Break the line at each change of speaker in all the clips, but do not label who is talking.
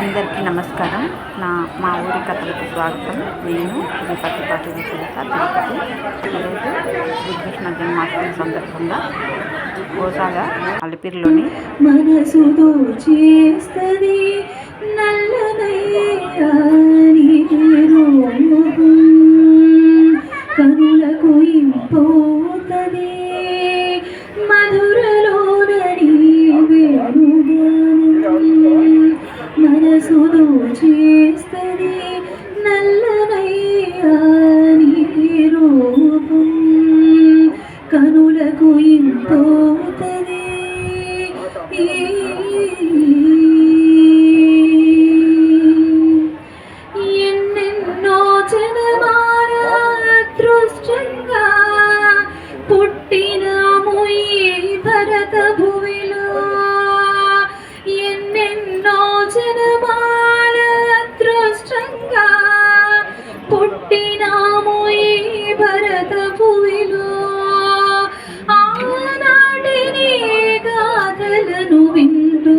అందరికీ నమస్కారం. నా మా ఊరి కథలకు స్వాగతం. నేను తిరుపతి పాటి విక్రేత తిరుపతి. ఈరోజు శ్రీకృష్ణ జన్మాష్టమి సందర్భంగా గోశాల అలిపిరిలోని
మనసు చేస్తుంది దోచేస్తది నల్లనయ్యా భరత భూమిలో ఆనాటిని గాథలను వింటూ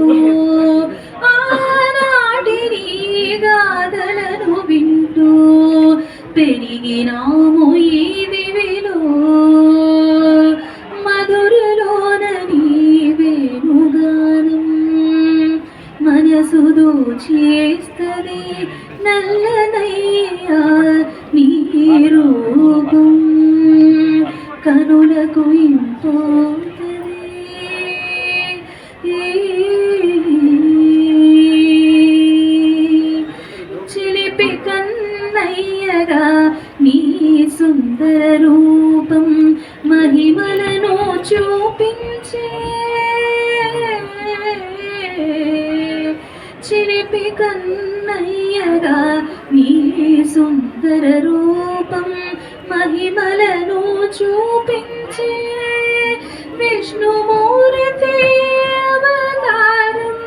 ఆనాటిని గాథలను వింటూ పెరిగినాము ఈ దివిలో మధురలోన నీ మనసు దోచేస్తది నల్లనయ్యా నీ రూపం. కనులకు ఇంపోతది చిలిపి కన్నయ్యగా నీ సుందర రూపం మహిమలను చూపించే చిలిపి కన్నయ్యగా నీ సుందర రూపం మహిమలను చూపించే విష్ణుమూర్తి అవతారం.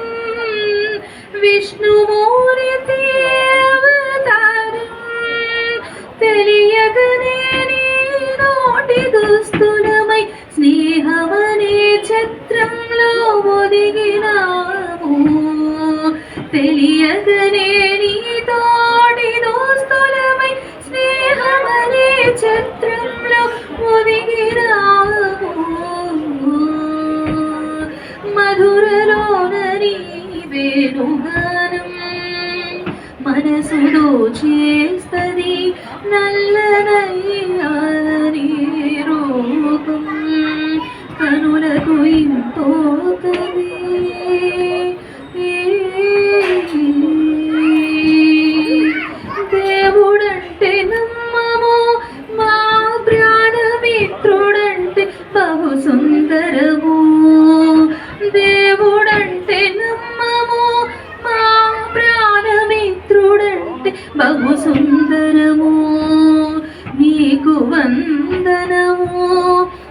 విష్ణుమూర్తి అవతారం. తెలియగనే నీ నోటి దుస్తులమై స్నేహమనే ఛత్రంలో ఒదిగినాము. తెలియగనే నీతో నక్షత్రంలో ఒదిగిరావు ఒదిగినాము మధురలోన వేణుగానం మనసు దోచేస్తది నల్లనై వందనము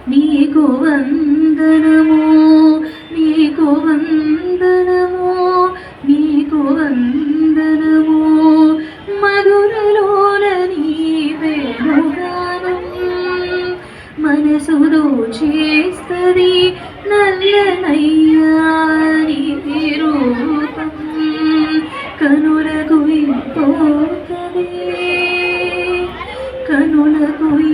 నీకు వందనము నీకు వందనము నీకు వందనము మధురలోన నీ వేణుగానం మనసు చేస్తుంది నల్లనయ్యా. கண்ணுலகு போதவே